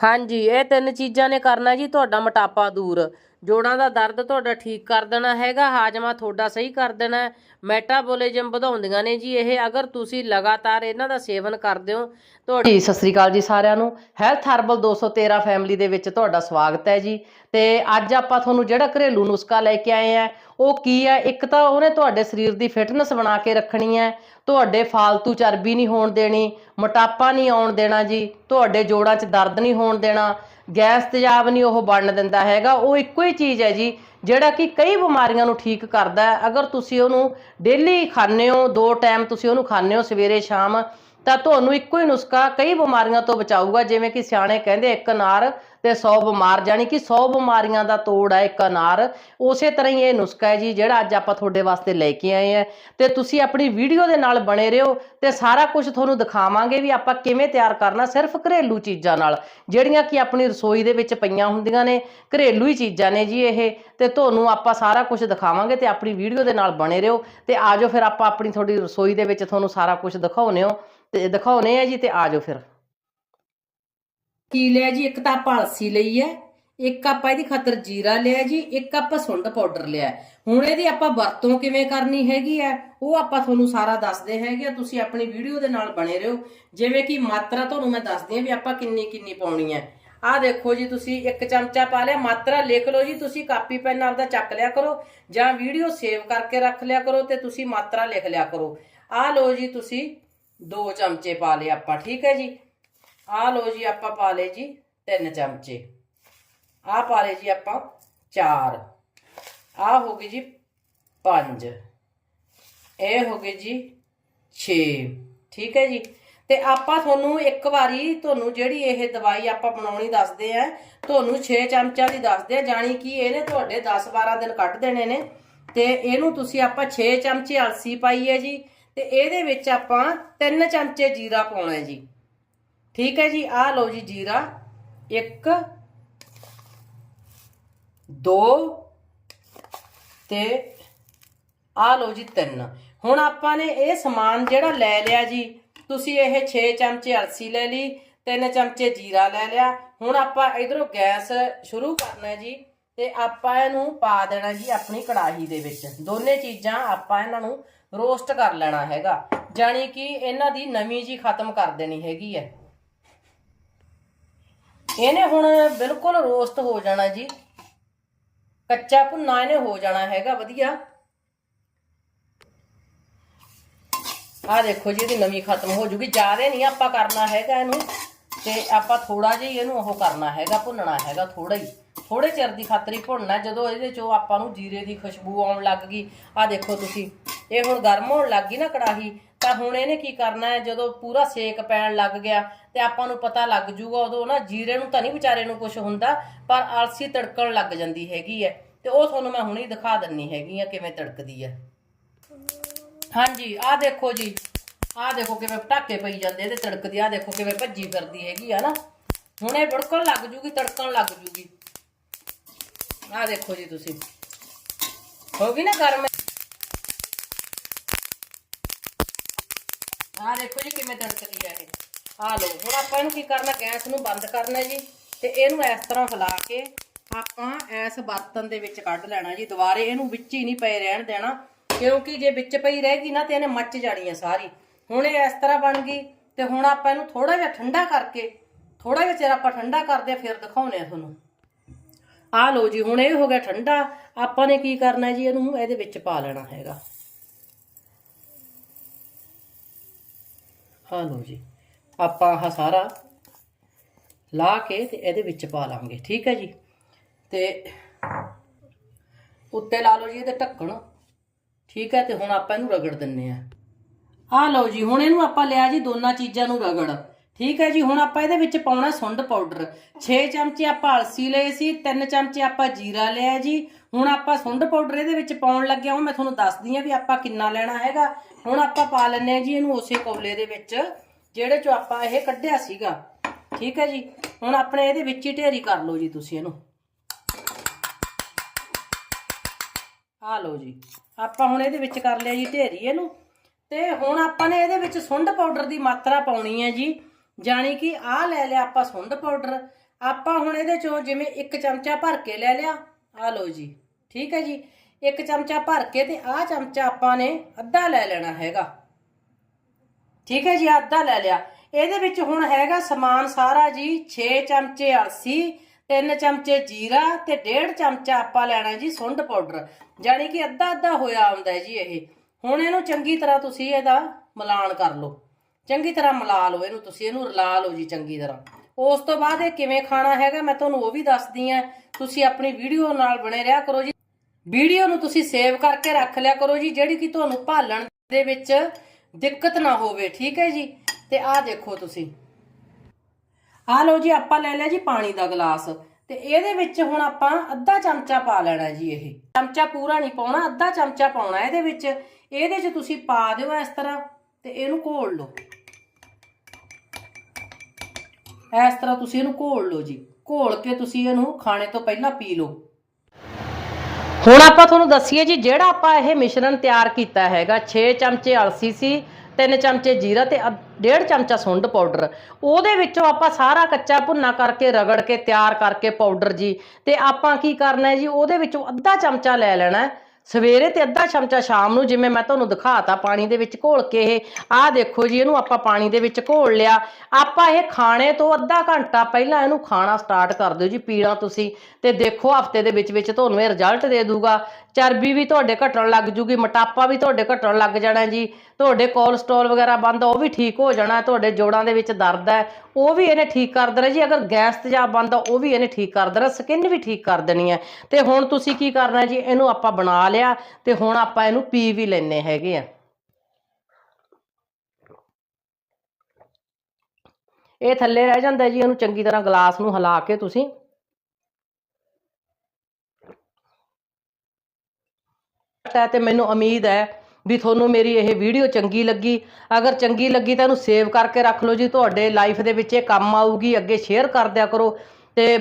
ਹਾਂਜੀ, ਇਹ ਤਿੰਨ ਚੀਜ਼ਾਂ ਨੇ ਕਰਨਾ ਜੀ, ਤੁਹਾਡਾ ਮੋਟਾਪਾ ਦੂਰ। ਜੋੜਾਂ ਦਾ ਦਰਦ ਤੁਹਾਡਾ ਠੀਕ ਕਰ ਦੇਣਾ ਹੈਗਾ, ਹਾਜਮਾ ਤੁਹਾਡਾ ਸਹੀ ਕਰ ਦੇਣਾ ਮੈਟਾਬੋਲਿਜ਼ਮ ਵਧਾਉਂਦੀਆਂ ਨੇ ਜੀ ਇਹ, ਅਗਰ ਤੁਸੀਂ ਲਗਾਤਾਰ ਇਹਨਾਂ ਦਾ ਸੇਵਨ ਕਰਦੇ ਹੋ, ਤੁਹਾਡੀ ਸਤਿ ਸ੍ਰੀ ਅਕਾਲ ਜੀ ਸਾਰਿਆਂ ਨੂੰ। ਹੈਲਥ ਹਰਬਲ 213 ਫੈਮਿਲੀ ਦੇ ਵਿੱਚ ਤੁਹਾਡਾ ਸਵਾਗਤ ਹੈ ਜੀ। ਤੇ ਅੱਜ ਆਪਾਂ ਤੁਹਾਨੂੰ ਜਿਹੜਾ ਘਰੇਲੂ ਨੁਸਖਾ ਲੈ ਕੇ ਆਏ ਆ, ਉਹ ਕੀ ਹੈ? ਇੱਕ ਤਾਂ ਉਹਨੇ ਤੁਹਾਡੇ ਸਰੀਰ ਦੀ ਫਿਟਨੈਸ ਬਣਾ ਕੇ ਰੱਖਣੀ ਹੈ ਤੁਹਾਡੇ ਫਾਲਤੂ ਚਰਬੀ ਨਹੀਂ ਹੋਣ ਦੇਣੀ, ਮੋਟਾਪਾ ਨਹੀਂ ਆਉਣ ਦੇਣਾ ਜੀ, ਤੁਹਾਡੇ ਜੋੜਾਂ 'ਚ ਦਰਦ ਨਹੀਂ ਹੋਣ ਦੇਣਾ, ਗੈਸ ਤੇਜ਼ਾਬ ਨਹੀਂ ਉਹ ਬਣਨ ਦਿੰਦਾ ਹੈਗਾ, ਉਹ ਇੱਕੋ ਹੀ ਚੀਜ਼ ਹੈ ਜੀ, ਜਿਹੜਾ ਕਿ ਕਈ ਬਿਮਾਰੀਆਂ ਨੂੰ ਠੀਕ ਕਰਦਾ ਹੈ। ਅਗਰ ਤੁਸੀਂ ਉਹਨੂੰ ਡੇਲੀ ਖਾਂਦੇ ਹੋ, ਦੋ ਟਾਈਮ ਤੁਸੀਂ ਉਹਨੂੰ ਖਾਂਦੇ ਹੋ ਸਵੇਰੇ, ਸ਼ਾਮ, ਤਾਂ ਤੁਹਾਨੂੰ ਇੱਕੋ ਹੀ ਨੁਸਖਾ ਕਈ ਬਿਮਾਰੀਆਂ ਤੋਂ ਬਚਾਊਗਾ, ਜਿਵੇਂ ਕਿ ਸਿਆਣੇ ਕਹਿੰਦੇ, ਇੱਕ ਅਨਾਰ ਤੇ 100 ਬਿਮਾਰ ਜਾਨੀ ਕਿ 100 ਬਿਮਾਰੀਆਂ ਦਾ ਤੋੜ ਹੈ ਇੱਕ ਅਨਾਰ। ਉਸੇ ਤਰ੍ਹਾਂ ਹੀ ਇਹ ਨੁਸਖਾ ਹੈ ਜੀ, ਜਿਹੜਾ ਅੱਜ ਆਪਾਂ ਤੁਹਾਡੇ ਵਾਸਤੇ ਲੈ ਕੇ ਆਏ ਆ ਤੇ ਤੁਸੀਂ ਆਪਣੀ ਵੀਡੀਓ ਦੇ ਨਾਲ ਬਣੇ ਰਹੋ ਤੇ ਸਾਰਾ ਕੁਝ ਤੁਹਾਨੂੰ ਦਿਖਾਵਾਂਗੇ ਵੀ ਆਪਾਂ ਕਿਵੇਂ ਤਿਆਰ ਕਰਨਾ ਸਿਰਫ ਘਰੇਲੂ ਚੀਜ਼ਾਂ ਨਾਲ, ਜਿਹੜੀਆਂ ਕਿ ਆਪਣੀ ਰਸੋਈ ਦੇ ਵਿੱਚ ਪਈਆਂ ਹੁੰਦੀਆਂ ਨੇ, ਘਰੇਲੂ ਹੀ ਚੀਜ਼ਾਂ ਨੇ ਜੀ ਇਹ। ਤੇ ਤੁਹਾਨੂੰ ਆਪਾਂ ਸਾਰਾ ਕੁਝ ਦਿਖਾਵਾਂਗੇ ਤੇ ਆਪਣੀ ਵੀਡੀਓ ਦੇ ਨਾਲ ਬਣੇ ਰਹੋ। ਤੇ ਆਜੋ ਫਿਰ ਆਪਾਂ ਆਪਣੀ ਤੁਹਾਡੀ ਰਸੋਈ ਦੇ ਵਿੱਚ ਤੁਹਾਨੂੰ ਸਾਰਾ ਕੁਝ ਦਿਖਾਉਨੇ ਹੋ। ਤੇ ਦਿਖਾਉਨੇ ਆ ਜੀ ਤੇ ਆਜੋ ਫਿਰ। ਕੀ ਲਿਆ ਜੀ? ਇੱਕ ਤਾਂ ਆਪਾਂ ਅਲਸੀ ਲਈ ਹੈ, ਇੱਕ ਆਪਾਂ ਇਹਦੀ ਖਾਤਰ ਜੀਰਾ ਲਿਆ ਜੀ, ਇੱਕ ਆਪਾਂ ਸੁੰਡ ਪਾਊਡਰ ਲਿਆ ਹੁਣ ਇਹਦੀ ਆਪਾਂ ਵਰਤੋਂ ਕਿਵੇਂ ਕਰਨੀ ਹੈਗੀ ਹੈ, ਉਹ ਆਪਾਂ ਤੁਹਾਨੂੰ ਸਾਰਾ ਦੱਸਦੇ ਹੈਗੇ ਆ ਤੁਸੀਂ ਆਪਣੀ ਵੀਡੀਓ ਦੇ ਨਾਲ ਬਣੇ ਰਹੋ। ਜਿਵੇਂ ਕਿ ਮਾਤਰਾ ਤੁਹਾਨੂੰ ਮੈਂ ਦੱਸਦੀ ਹਾਂ ਵੀ ਆਪਾਂ ਕਿੰਨੀ ਕਿੰਨੀ ਪਾਉਣੀ ਹੈ। ਆਹ ਦੇਖੋ ਜੀ, ਤੁਸੀਂ ਇੱਕ ਚਮਚਾ ਪਾ ਲਿਆ, ਮਾਤਰਾ ਲਿਖ ਲਓ ਜੀ। ਤੁਸੀਂ ਕਾਪੀ ਪੈਨ ਨਾਲ ਦਾ ਚੱਕ ਲਿਆ ਕਰੋ ਜਾਂ ਵੀਡੀਓ ਸੇਵ ਕਰਕੇ ਰੱਖ ਲਿਆ ਕਰੋ ਤੇ ਤੁਸੀਂ ਮਾਤਰਾ ਲਿਖ ਲਿਆ ਕਰੋ। ਆਹ ਲਓ ਜੀ, ਤੁਸੀਂ ਦੋ ਚਮਚੇ ਪਾ ਲਏ ਆਪਾਂ, ਠੀਕ ਹੈ ਜੀ। ਆਹ ਲਓ ਜੀ, ਆਪਾਂ ਪਾ ਲਏ ਜੀ ਤਿੰਨ ਚਮਚੇ। ਆਹ ਪਾ ਲਏ ਜੀ ਆਪਾਂ ਚਾਰ। ਆਹ ਹੋ ਗਈ ਜੀ ਪੰਜ। ਇਹ ਹੋ ਗਏ ਜੀ 6 ਠੀਕ ਹੈ ਜੀ? ਤੇ ਆਪਾਂ ਤੁਹਾਨੂੰ ਇੱਕ ਵਾਰੀ ਤੁਹਾਨੂੰ ਜਿਹੜੀ ਇਹ ਦਵਾਈ ਆਪਾਂ ਬਣਾਉਣੀ ਦੱਸਦੇ ਆ, ਤੁਹਾਨੂੰ 6 ਚਮਚਾਂ ਦੀ ਦੱਸਦੇ ਆ, ਜਾਣੀ ਕਿ ਇਹਨੇ ਤੁਹਾਡੇ 10 12 ਦਿਨ ਕੱਢ ਦੇਣੇ ਨੇ। ਤੇ ਇਹਨੂੰ ਤੁਸੀਂ ਆਪਾਂ 6 ਚਮਚੇ ਅਲਸੀ ਪਾਈ ਹੈ ਜੀ, ਤੇ ਇਹਦੇ ਵਿੱਚ ਆਪਾਂ 3 ਚਮਚੇ ਜੀਰਾ ਪਾਉਣਾ ਹੈ ਜੀ। ਠੀਕ ਹੈ ਜੀ, ਆਹ ਲਓ ਜੀ ਜੀਰਾ। 1 2 ਤੇ ਆਹ ਲਓ ਜੀ 3 ਹੁਣ ਆਪਾਂ ਨੇ ਇਹ ਸਮਾਨ ਜਿਹੜਾ ਲੈ ਲਿਆ ਜੀ, ਤੁਸੀਂ ਇਹ 6 ਚਮਚੇ ਅਲਸੀ ਲੈ ਲਈ 3 ਚਮਚੇ ਜੀਰਾ ਲੈ ਲਿਆ। ਹੁਣ ਆਪਾਂ ਇਧਰੋਂ ਗੈਸ ਸ਼ੁਰੂ ਕਰਨਾ ਜੀ ਤੇ ਆਪਾਂ ਇਹਨੂੰ ਪਾ ਦੇਣਾ ਜੀ ਆਪਣੀ ਕੜਾਹੀ ਦੇ ਵਿੱਚ। ਦੋਨੇ ਚੀਜ਼ਾਂ ਆਪਾਂ ਇਹਨਾਂ ਨੂੰ ਰੋਸਟ ਕਰ ਲੈਣਾ ਹੈਗਾ। ਜਾਣੀ ਕਿ ਇਹਨਾਂ ਦੀ ਨਵੀਂ ਜੀ ਖਤਮ ਕਰ ਦੇਣੀ ਹੈਗੀ ਹੈ। ਇਹਨੇ ਹੁਣ ਬਿਲਕੁਲ ਰੋਸਟ ਹੋ ਜਾਣਾ ਜੀ। ਕੱਚਾ ਭੁੰਨਾ ਇਹਨੇ ਹੋ ਜਾਣਾ ਹੈਗਾ, ਵਧੀਆ। ਆਹ ਦੇਖੋ ਜੀ, ਇਹਦੀ ਨਵੀਂ ਖਤਮ ਹੋ ਜੂਗੀ। ਜ਼ਿਆਦਾ ਨਹੀਂ ਆਪਾਂ ਕਰਨਾ ਹੈਗਾ ਇਹਨੂੰ, ਤੇ ਆਪਾਂ ਥੋੜਾ ਜਿਹਾ ਇਹਨੂੰ ਉਹ ਕਰਨਾ ਹੈਗਾ, ਭੁੰਨਣਾ ਹੈਗਾ ਥੋੜਾ ਹੀ। ਥੋੜੇ ਚਿਰ ਦੀ ਖਾਤਰੀ ਭੁੰਨਣਾ, ਜਦੋਂ ਇਹਦੇ ਚੋਂ ਆਪਾਂ ਨੂੰ ਜੀਰੇ ਦੀ ਖੁਸ਼ਬੂ ਆਉਣ ਲੱਗ ਗਈ। ਆਹ ਦੇਖੋ ਤੁਸੀਂ, ਇਹ ਹੁਣ ਗਰਮ ਹੋਣ ਲੱਗ ਗਈ ਨਾ ਕੜਾਹੀ ਤਾਂ ਹੁਣ ਇਹਨੇ ਕੀ ਕਰਨਾ ਹੈ? ਜਦੋਂ ਪੂਰਾ ਸੇਕ ਪੈਣ ਲੱਗ ਗਿਆ ਤੇ ਆਪਾਂ ਨੂੰ ਪਤਾ ਲੱਗ ਜੂਗਾ, ਉਦੋਂ ਨਾ ਜੀਰੇ ਨੂੰ ਤਾਂ ਨਹੀਂ ਵਿਚਾਰੇ ਨੂੰ ਕੁਝ ਹੁੰਦਾ, ਪਰ ਅਲਸੀ ਤੜਕਣ ਲੱਗ ਜਾਂਦੀ ਹੈਗੀ ਹੈ। ਤੇ ਉਹ ਤੁਹਾਨੂੰ ਮੈਂ ਹੁਣੇ ਦਿਖਾ ਦਿੰਨੀ ਹੈਗੀ ਆ ਕਿਵੇਂ ਤੜਕਦੀ ਹੈ। ਹਾਂਜੀ, ਆਹ ਦੇਖੋ ਜੀ। ਆਹ ਦੇਖੋ ਕਿਵੇਂ ਪਟਾਕੇ ਪਈ ਜਾਂਦੇ ਤੇ ਤੜਕਦੀ ਆਹ ਦੇਖੋ ਕਿਵੇਂ ਭੱਜੀ ਫਿਰਦੀ ਹੈਗੀ ਆ ਨਾ। ਹੁਣ ਇਹ ਬੜਕਣ ਲੱਗ ਜੂਗੀ, ਤੜਕਣ ਲੱਗ ਜੂਗੀ। ਆਹ ਦੇਖੋ ਜੀ ਤੁਸੀਂ। ਹੋ ਗਈ ਨਾ ਗਰਮ ਆਹ ਦੇਖੋ ਜੀ ਕਿਵੇਂ ਤੜਕਦੀ ਆ ਇਹ। ਆਹ ਲਓ, ਹੁਣ ਆਪਾਂ ਇਹਨੂੰ ਕੀ ਕਰਨਾ, ਗੈਸ ਨੂੰ ਬੰਦ ਕਰਨਾ ਜੀ ਤੇ ਇਹਨੂੰ ਇਸ ਤਰ੍ਹਾਂ ਹਿਲਾ ਕੇ ਆਪਾਂ ਇਸ ਬਰਤਨ ਦੇ ਵਿੱਚ ਕੱਢ ਲੈਣਾ ਜੀ। ਦੁਬਾਰੇ ਇਹਨੂੰ ਵਿੱਚ ਹੀ ਨਹੀਂ ਪਏ ਰਹਿਣ ਦੇਣਾ, ਕਿਉਂਕਿ ਜੇ ਵਿੱਚ ਪਈ ਰਹੇਗੀ ਨਾ ਤੇ ਇਹਨੇ ਮੱਚ ਜਾਣੀ ਹੈ ਸਾਰੀ। ਹੁਣ ਇਹ ਇਸ ਤਰ੍ਹਾਂ ਬਣ ਗਈ ਤੇ ਹੁਣ ਆਪਾਂ ਇਹਨੂੰ ਥੋੜਾ ਜਿਹਾ ਠੰਡਾ ਕਰਕੇ ਥੋੜਾ ਜਿਹਾ ਚਿਰ ਆਪਾਂ ਠੰਡਾ ਕਰਦੇ ਆ ਫਿਰ ਦਿਖਾਉਨੇ ਆ ਤੁਹਾਨੂੰ। ਆ ਲਓ ਜੀ, ਹੁਣ ਇਹ ਹੋ ਗਿਆ ਠੰਡਾ। ਆਪਾਂ ਨੇ ਕੀ ਕਰਨਾ ਜੀ, ਇਹਨੂੰ ਇਹਦੇ ਵਿੱਚ ਪਾ ਲੈਣਾ ਹੈਗਾ। ਹਾਂ ਲਓ ਜੀ, ਆਪਾਂ ਆਹ ਸਾਰਾ ਲਾ ਕੇ ਤੇ ਇਹਦੇ ਵਿੱਚ ਪਾ ਲਾਂਗੇ, ਠੀਕ ਹੈ ਜੀ? ਤੇ ਉੱਤੇ ਲਾ ਲਓ ਜੀ ਇਹਦੇ ਢੱਕਣ, ਠੀਕ ਹੈ? ਤੇ ਹੁਣ ਆਪਾਂ ਇਹਨੂੰ ਰਗੜ ਦਿੰਨੇ ਆ। ਆਹ ਲਓ ਜੀ, ਹੁਣ ਇਹਨੂੰ ਆਪਾਂ ਲਿਆ ਜੀ ਦੋਨਾਂ ਚੀਜ਼ਾਂ ਨੂੰ ਰਗੜ, ਠੀਕ ਹੈ ਜੀ? ਹੁਣ ਆਪਾਂ ਇਹਦੇ ਵਿੱਚ ਪਾਉਣਾ ਸੁੰਡ ਪਾਊਡਰ। 6 ਚਮਚੇ ਆਪਾਂ ਅਲਸੀ ਲਏ ਸੀ 3 ਚਮਚੇ ਆਪਾਂ ਜੀਰਾ ਲਿਆ ਜੀ। ਹੁਣ ਆਪਾਂ ਸੁੰਡ ਪਾਊਡਰ ਇਹਦੇ ਵਿੱਚ ਪਾਉਣ ਲੱਗਿਆ ਹਾਂ। ਮੈਂ ਤੁਹਾਨੂੰ ਦੱਸਦੀ ਆ ਵੀ ਆਪਾਂ ਕਿੰਨਾ ਲੈਣਾ ਹੈਗਾ। ਹੁਣ ਆਪਾਂ ਪਾ ਲੈਣੇ ਆ ਜੀ ਇਹਨੂੰ ਉਸੇ ਕੌਲੇ ਦੇ ਵਿੱਚ, ਜਿਹੜੇ ਚੋਂ ਆਪਾਂ ਇਹ ਕੱਢਿਆ ਸੀਗਾ। ਠੀਕ ਹੈ ਜੀ? ਹੁਣ ਆਪਣੇ ਇਹਦੇ ਵਿੱਚ ਹੀ ਢੇਰੀ ਕਰ ਲਓ ਜੀ ਤੁਸੀਂ ਇਹਨੂੰ। ਆ ਲਓ ਜੀ। ਆਪਾਂ ਹੁਣ ਇਹਦੇ ਵਿੱਚ ਕਰ ਲਿਆ ਜੀ ਢੇਰੀ ਇਹਨੂੰ। ਤੇ ਹੁਣ ਆਪਾਂ ਨੇ ਇਹਦੇ ਵਿੱਚ ਸੁੰਡ ਪਾਊਡਰ ਦੀ ਮਾਤਰਾ ਪਾਉਣੀ ਹੈ ਜੀ। ਜਾਣੀ ਕਿ ਆਹ ਲੈ ਲਿਆ ਆਪਾਂ ਸੁੰਡ ਪਾਊਡਰ। ਆਪਾਂ ਹੁਣ ਇਹਦੇ ਚੋਂ ਜਿਵੇਂ ਇੱਕ ਚਮਚਾ ਭਰ ਕੇ ਲੈ ਲਿਆ। ਆ ਲਓ ਜੀ। ਠੀਕ ਹੈ ਜੀ? ਇੱਕ ਚਮਚਾ ਭਰ ਕੇ ਤੇ ਆਹ ਚਮਚਾ ਆਪਾਂ ਨੇ ਅੱਧਾ ਲੈ ਲੈਣਾ ਹੈਗਾ। ਠੀਕ ਹੈ ਜੀ, ਅੱਧਾ ਲੈ ਲਿਆ। ਇਹਦੇ ਵਿੱਚ ਹੁਣ ਹੈਗਾ ਸਮਾਨ ਸਾਰਾ ਜੀ 6 ਚਮਚੇ ਅਲਸੀ 3 ਚਮਚੇ ਜੀਰਾ ਤੇ 1.5 ਚਮਚਾ ਆਪਾਂ ਲੈਣਾ ਜੀ ਸੁੰਡ ਪਾਊਡਰ। ਜਾਣੀ ਕਿ ਅੱਧਾ ਅੱਧਾ ਹੋਇਆ ਆਉਂਦਾ ਜੀ ਇਹ। ਹੁਣ ਇਹਨੂੰ ਚੰਗੀ ਤਰ੍ਹਾਂ ਤੁਸੀਂ ਇਹਦਾ ਮਿਲਾਨ ਕਰ ਲਓ। ਚੰਗੀ ਤਰ੍ਹਾਂ ਮਿਲਾ ਲਓ ਇਹਨੂੰ ਤੁਸੀਂ, ਇਹਨੂੰ ਰਲਾ ਲਓ ਜੀ ਚੰਗੀ ਤਰ੍ਹਾਂ। ਉਸ ਤੋਂ ਬਾਅਦ ਇਹ ਕਿਵੇਂ ਖਾਣਾ ਹੈਗਾ ਮੈਂ ਤੁਹਾਨੂੰ ਉਹ ਵੀ ਦੱਸਦੀ ਆ ਤੁਸੀਂ ਆਪਣੀ ਵੀਡੀਓ ਨਾਲ ਬਣੇ ਰਿਹਾ ਕਰੋ ਜੀ। ਵੀਡੀਓ ਨੂੰ ਤੁਸੀਂ ਸੇਵ ਕਰਕੇ ਰੱਖ ਲਿਆ ਕਰੋ ਜੀ, ਜਿਹੜੀ ਕਿ ਤੁਹਾਨੂੰ ਭਾਲਣ ਦੇ ਵਿੱਚ ਦਿੱਕਤ ਨਾ ਹੋਵੇ, ਠੀਕ ਹੈ ਜੀ? ਤੇ ਆਹ ਦੇਖੋ ਤੁਸੀਂ। ਆਹ ਲਓ ਜੀ, ਆਪਾਂ ਲੈ ਲਿਆ ਜੀ ਪਾਣੀ ਦਾ ਗਲਾਸ। ਤੇ ਇਹਦੇ ਵਿੱਚ ਹੁਣ ਆਪਾਂ ਅੱਧਾ ਚਮਚਾ ਪਾ ਲੈਣਾ ਜੀ ਇਹ। ਚਮਚਾ ਪੂਰਾ ਨਹੀਂ ਪਾਉਣਾ, ਅੱਧਾ ਚਮਚਾ ਪਾਉਣਾ ਇਹਦੇ ਵਿੱਚ। ਇਹਦੇ 'ਚ ਤੁਸੀਂ ਪਾ ਦਿਓ ਇਸ ਤਰ੍ਹਾਂ, ਤੇ ਇਹਨੂੰ ਘੋਲ ਲਓ। ਇਸ ਤਰ੍ਹਾਂ ਤੁਸੀਂ ਇਹਨੂੰ ਘੋਲ ਲਓ ਜੀ। ਘੋਲ ਕੇ ਤੁਸੀਂ ਇਹਨੂੰ ਖਾਣੇ ਤੋਂ ਪਹਿਲਾਂ ਪੀ ਲਓ। ਹੁਣ ਆਪਾਂ ਤੁਹਾਨੂੰ ਦੱਸੀਏ ਜੀ, ਜਿਹੜਾ ਆਪਾਂ ਇਹ ਮਿਸ਼ਰਣ ਤਿਆਰ ਕੀਤਾ ਹੈਗਾ 6 ਚਮਚੇ ਅਲਸੀ ਸੀ 3 ਚਮਚੇ ਜੀਰਾ ਤੇ 1.5 ਚਮਚਾ ਸੁੰਡ ਪਾਊਡਰ। ਉਹਦੇ ਵਿੱਚੋਂ ਆਪਾਂ ਸਾਰਾ ਕੱਚਾ ਭੁੰਨਾ ਕਰਕੇ, ਰਗੜ ਕੇ, ਤਿਆਰ ਕਰਕੇ ਪਾਊਡਰ ਜੀ, ਤੇ ਆਪਾਂ ਕੀ ਕਰਨਾ ਹੈ ਜੀ, ਉਹਦੇ ਵਿੱਚੋਂ ਅੱਧਾ ਚਮਚਾ ਲੈ ਲੈਣਾ ਹੈ। ਸਵੇਰੇ ਤੇ ਅੱਧਾ ਚਮਚਾ ਸ਼ਾਮ ਨੂੰ ਜਿਵੇਂ ਮੈਂ ਤੁਹਾਨੂੰ ਦਿਖਾਤਾ ਪਾਣੀ ਦੇ ਵਿੱਚ ਘੋਲ ਕੇ ਇਹ, ਆਹ ਦੇਖੋ ਜੀ, ਇਹਨੂੰ ਆਪਾਂ ਪਾਣੀ ਦੇ ਵਿੱਚ ਘੋਲ ਲਿਆ। ਆਪਾਂ ਇਹ ਖਾਣੇ ਤੋਂ ਅੱਧਾ ਘੰਟਾ ਪਹਿਲਾਂ ਇਹਨੂੰ ਖਾਣਾ ਸਟਾਰਟ ਕਰ ਦਿਓ ਜੀ, ਪੀਣਾ ਤੁਸੀਂ। ਤੇ ਦੇਖੋ ਹਫ਼ਤੇ ਦੇ ਵਿੱਚ ਵਿੱਚ ਤੁਹਾਨੂੰ ਇਹ ਰਿਜ਼ਲਟ ਦੇ ਦੂਗਾ। ਚਰਬੀ ਵੀ ਤੁਹਾਡੇ ਘਟਣ ਲੱਗ ਜੂਗੀ, ਮੋਟਾਪਾ ਵੀ ਤੁਹਾਡੇ ਘਟਣ ਲੱਗ ਜਾਣਾ ਜੀ। ਤੁਹਾਡੇ ਕੋਲਸਟ੍ਰੋਲ ਵਗੈਰਾ ਬੰਦ, ਉਹ ਵੀ ਠੀਕ ਹੋ ਜਾਣਾ, ਤੁਹਾਡੇ ਜੋੜਾਂ ਦੇ ਵਿੱਚ ਦਰਦ ਹੈ, ਉਹ ਵੀ ਇਹਨੇ ਠੀਕ ਕਰ ਦੇਣਾ ਜੀ। ਅਗਰ ਗੈਸ ਤੇਜ਼ਾਬ ਬੰਦ ਆ ਉਹ ਵੀ ਇਹਨੇ ਠੀਕ ਕਰ ਦੇਣਾ ਸਕਿਨ ਵੀ ਠੀਕ ਕਰ ਦੇਣੀ ਹੈ। ਤੇ ਹੁਣ ਤੁਸੀਂ ਕੀ ਕਰਨਾ ਜੀ, ਇਹਨੂੰ ਆਪਾਂ ਬਣਾ ਲਿਆ ਤੇ ਹੁਣ ਆਪਾਂ ਇਹਨੂੰ ਪੀ ਵੀ ਲੈਣੇ ਹੈਗੇ ਆ। ਇਹ ਥੱਲੇ ਰਹਿ ਜਾਂਦਾ ਜੀ, ਇਹਨੂੰ ਚੰਗੀ ਤਰ੍ਹਾਂ ਗਲਾਸ ਨੂੰ ਹਿਲਾ ਕੇ ਤੁਸੀਂ। ਤੇ ਮੈਨੂੰ ਉਮੀਦ ਹੈ ਵੀ ਤੁਹਾਨੂੰ ਮੇਰੀ ਇਹ ਵੀਡੀਓ ਚੰਗੀ ਲੱਗੀ। ਅਗਰ ਚੰਗੀ ਲੱਗੀ ਤਾਂ ਇਹਨੂੰ ਸੇਵ ਕਰਕੇ ਰੱਖ ਲਓ ਜੀ, ਤੁਹਾਡੇ ਲਾਈਫ ਦੇ ਵਿੱਚ ਇਹ ਕੰਮ ਆਊਗੀ, ਅੱਗੇ ਸ਼ੇਅਰ ਕਰ ਦਿਆ ਕਰੋ ਤੇ